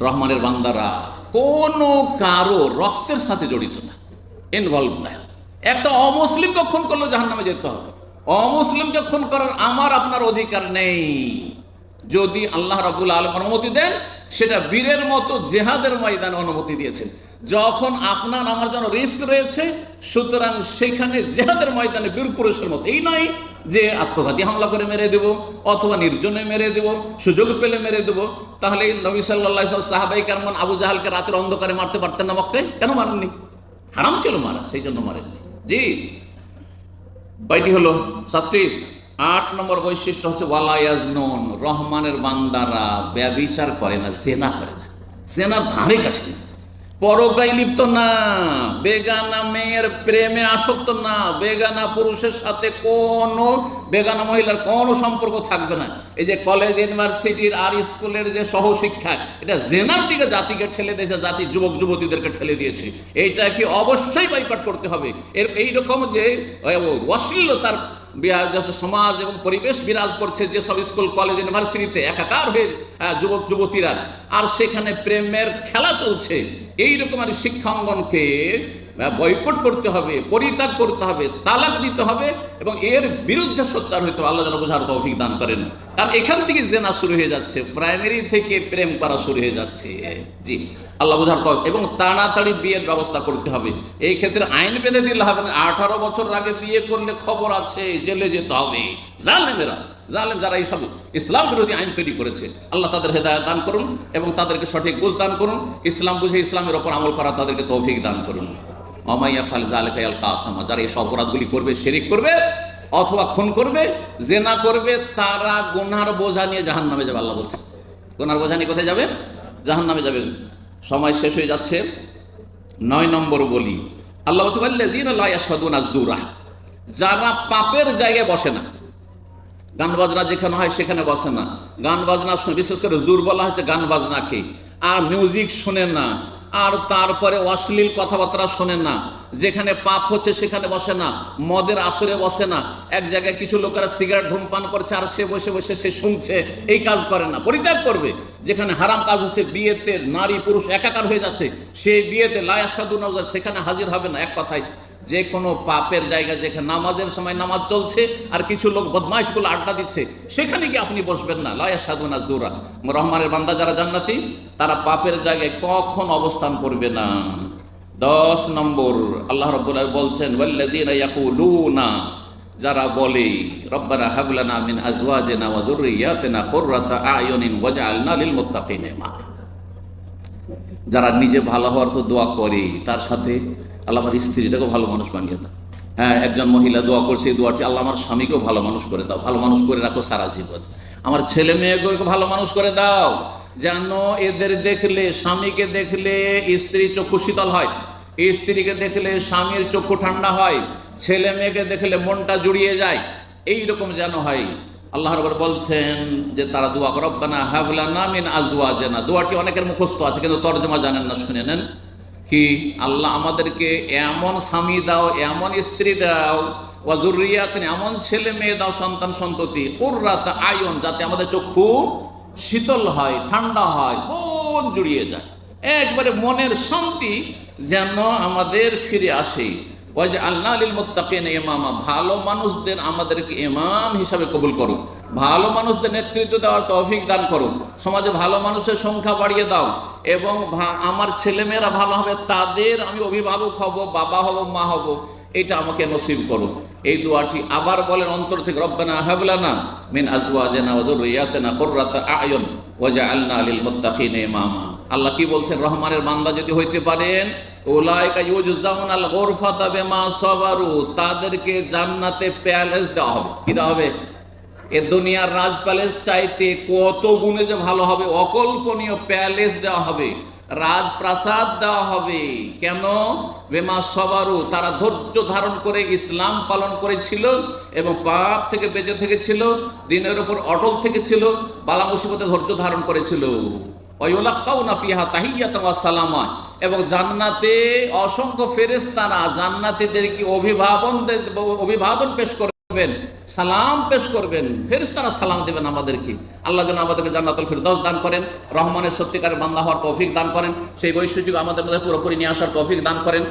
রহমানের বান্দারা, কোনো কারও রক্তের সাথে জড়িত না ইনভলভ না। একটা অমুসলিমকে খুন করলে জাহান নামে যেতে হবে। অমুসলিমকে খুন করার আমার আপনার অধিকার নেই। যদি আল্লাহ রাবুল আলম অনুমতি দেন, সেটা বীরের মতো জেহাদের ময়দানে অনুমতি দিয়েছেন। যখন আপনার আমার জন্য রিস্ক রয়েছে, সুতরাং সেখানে জেহাদের ময়দানে বীর পুরুষের মতো। এই নয় যে আত্মঘাতী হামলা করে মেরে দেব, অথবা নির্জনে মেরে দেব, সুযোগ পেলে মেরে দেব। তাহলে নবী সাল্লাহ সাহাবাই কেমন আবু জাহালকে রাতের অন্ধকারে মারতে পারতেন না মক্কায়? কেন মারেননি? হারাম ছিল মারা, সেই জন্য মারেননি। জি, বাইটি হলো সাতটি আট নম্বর বৈশিষ্ট্য হচ্ছে ওয়ালায়াজ নন রহমানের বান্দারা ব্যবিচার করে না সেনা করে না। সেনার ধারে কাছে না। পরকাই লিপ্ত না, বেগানা মেয়ের প্রেমে আসক্ত না, বেগানা পুরুষের সাথে কোনো, বেগানা মহিলার কোনো সম্পর্ক থাকবে না। এই যে কলেজ, ইউনিভার্সিটির আর স্কুলের যে সহশিক্ষা, এটা জেনার দিকে জাতিকে ঠেলে দিয়েছে, জাতি যুবক যুবতীদেরকে ঠেলে দিয়েছে। এইটা কি অবশ্যই বাইকট করতে হবে। এর এইরকম যে অশ্লীলতার সমাজ এবং পরিবেশ বিরাজ করছে যেসব স্কুল, কলেজ, ইউনিভার্সিটিতে একাকার হয়ে যুবক, যুবতীরা। আর সেখানে প্রেমের খেলা চলছে। এই রকম আর শিক্ষা অঙ্গনকে বয়কট করতে হবে, পরিত্যাগ করতে হবে, তালাক দিতে হবে এবং এর বিরুদ্ধে সোচ্চার হইতে আল্লাহ যেন বোঝার তৌফিক দান করেন। কারণ এখান থেকে জেনা শুরু হয়ে যাচ্ছে। প্রাইমারি থেকে প্রেম করা শুরু হয়ে যাচ্ছে। জি। আল্লাহ বোঝার তৌফিক এবং তাড়াতাড়ি বিয়ের ব্যবস্থা করতে হবে। এই ক্ষেত্রে আইন বেঁধে দিলে হবে না। আঠারো বছর আগে বিয়ে করলে খবর আছে, জেলে যেতে হবে। জালেমেরা, জালেম যারা এইসব ইসলাম বিরোধী আইন তৈরি করেছে, আল্লাহ তাদের হেদায়ত দান করুন এবং তাদেরকে সঠিক বুঝ দান করুন। ইসলাম বুঝে ইসলামের ওপর আমল করা তাদেরকে তৌফিক দান করুন। অমাইয়া ফাল জালেকা আল কাসামা। যারা এই অপরাধগুলি করবে, শেরিক করবে, অথবা খুন করবে, জেনা করবে, তারা গোনার বোঝা নিয়ে জাহান নামে যাবে, আল্লাহ বলছে। গোনার বোঝা নিয়ে কোথায় যাবে? জাহান নামে যাবে। সময় শেষ হয়ে যাচ্ছে। নয় নম্বর বলি, আল্লাহ জুরা যারা পাপের জায়গায় বসে না, গান বাজনা যেখানে হয় সেখানে বসে না। গান বাজনা বিশেষ করে জুর বলা হচ্ছে গান বাজনাকে আর মিউজিক শোনে না। আর তারপরে অশ্লীল কথাবার্তা শোনে না। যেখানে পাপ হচ্ছে সেখানে বসে না। মদের আসরে বসে না। এক জায়গায় কিছু লোকেরা সিগারেট ধূমপান করছে আর সে বসে বসে সে শুনছে। এই কাজ করে না। পরিত্যাগ করবে। যেখানে হারাম কাজ হচ্ছে বিয়েতে নারী পুরুষ একাকার হয়ে যাচ্ছে। সেই বিয়েতে লায়াসাদু নজর সেখানে হাজির হবে না। এক কথায় যে কোনো পাপের জায়গা যেখানে নামাজের সময় নামাজ চলছে আর কিছু লোক বদমাইশগুলো আড্ডা দিচ্ছে, সেখানে গিয়ে আপনি বসবেন না। লয়া সাধুনা জোরা। রহমানের বান্দা যারা জান্নাতি, তারা পাপের জায়গায় কখন অবস্থান করবে না। দশ নম্বর, আল্লাহ রব্বুল্লাহ বলছেন ইয়াকুলুনা যারা বলে, রব্বানা হাবলানা মিন আজওয়াজিনা ওয়া যুররিয়াতিনা কুররাতা ওয়াজআলনা লিল মুত্তাকিনা যারা নিজে ভালো হওয়ার তো দোয়া করে, তার সাথে আল্লাহ আমার স্ত্রীটাকেও ভালো মানুষ বানিয়ে দাও। হ্যাঁ একজন মহিলা দোয়া করছে এই দোয়াটি, আল্লাহ আমার স্বামীকেও ভালো মানুষ করে দাও, ভালো মানুষ করে রাখো সারা জীবন। আমার ছেলে মেয়েগুলোকে ভালো মানুষ করে দাও, যেন এদের দেখলে, স্বামীকে দেখলে স্ত্রী চক্ষু শীতল হয়, স্ত্রীকে দেখলে স্বামীর চক্ষু ঠান্ডা হয়, ছেলে মেয়েকে দেখলে মনটা জুড়িয়ে যায় এই রকম যেন হয়। আল্লাহ রবর বলছেন যে তারা দোয়া রব্বানা হাবলানা মিন আজওয়াজিনা। দোয়াটি অনেকের মুখস্থ আছে, কিন্তু তর্জমা জানেন না, শুনে নেন। কি? আল্লাহ আমাদেরকে এমন স্বামী দাও, এমন স্ত্রী দাও ওয়াজুরিয়াত এমন ছেলে মেয়ে দাও, সন্তান সন্ততি, কুররাত আয়ন যাতে আমাদের চক্ষু শীতল হয়, ঠান্ডা হয়, মন জুড়িয়ে যায়। একবারে মনের শান্তি যেন আমাদের ফিরে আসে। ওয়াজ আল্লাহ আলিল মোত্তাকিন ইমামা, ভালো মানুষদের আমাদেরকে ইমাম হিসাবে কবুল করো ভালো মানুষদের নেতৃত্ব দেওয়ার তৌফিক দান করো সমাজে ভালো মানুষের সংখ্যা বাড়িয়ে দাও এবং আমার ছেলেমেয়েরা ভালো হবে, তাদের আমি অভিভাবক হব, বাবা হব, মা হব, এটা আমাকে নসিব করো এই দোয়াটি আবার বলেন অন্তর থেকে, রব্বানা হাবলানা মিন আজওয়াজিনা ওয়া যুররিয়াতিনা কুররাতা আয়ুন ওয়াজআলনা লিল মুত্তাকিনা ইমামা। আল্লাহ কি বলছেন? রহমানের বান্দা যদি হইতে পারেন তাদেরকে জান্নাতে প্যালেস দেওয়া হবে। কি দেওয়া হবে? এ দুনিয়ার রাজ প্যালেস চাইতে কত গুণে যে ভালো হবে, অকল্পনীয় প্যালেস দেওয়া হবে। রাজপ্রাসাদ দেওয়া হবে। কেন? বেমা সবারু, তারা ধৈর্য ধারণ করে ইসলাম পালন করেছিল এবং পাপ থেকে বেঁচে থেকেছিল, দিনের উপর অটল থেকেছিল, বালা মুসিবতে ধৈর্য ধারণ করেছিল। ওয়াইউলাক্কাউনা ফিহা তাহিয়াতান ওয়া সালামা এবং জান্নাতে অসংখ্য ফেরেশতারা জান্নাতীদেরকে অভিভাবন অভিভাবন পেশ করে করবেন? সালাম পেশ করবেন? ফেরেশতারা সালাম দেবেন আমাদেরকে। আল্লাহ যেন আমাদেরকে জান্নাতুল ফিরদৌস দান করেন, রহমানের সত্যিকারের বান্দা হওয়ার তৌফিক দান করেন, সেই বৈশিষ্ট্য আমাদের মধ্যে পুরোপুরি নিয়ে আসার তৌফিক দান করেন।